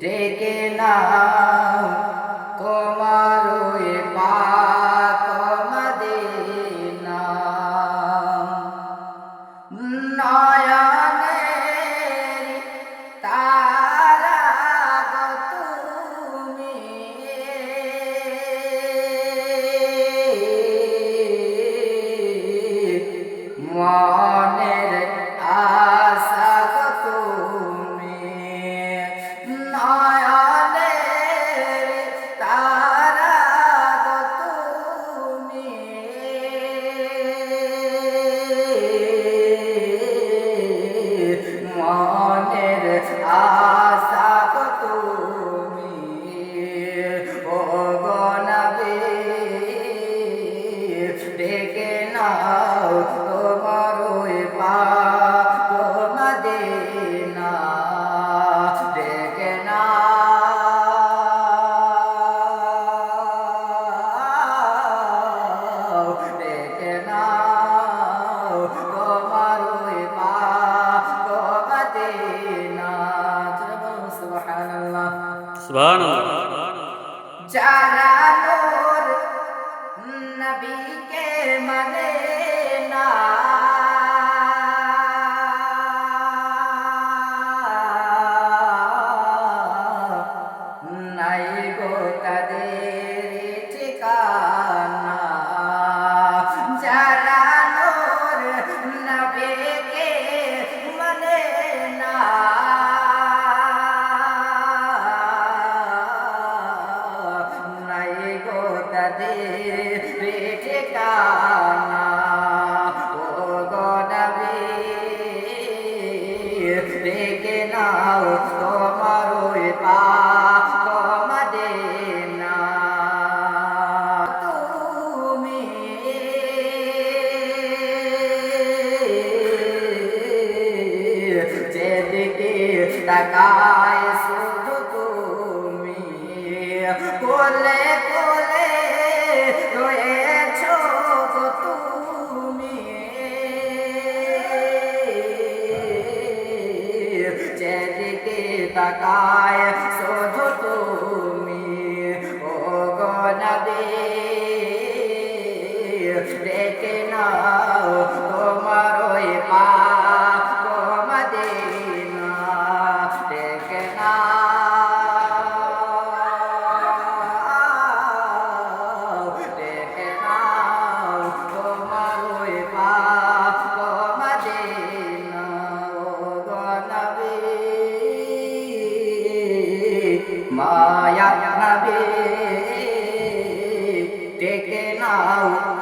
ডেকে নাও মনের আশা যারা নূর নবীকে মানে না নাই গো তাদের তাদের ঠিকানা ও গো নাও তোমার ওই মদিনা যেদিকে যেদিকে তাকায় শুধু তুমি ও গনবে রেখে নাও। মায়া নবী ডেকে নাও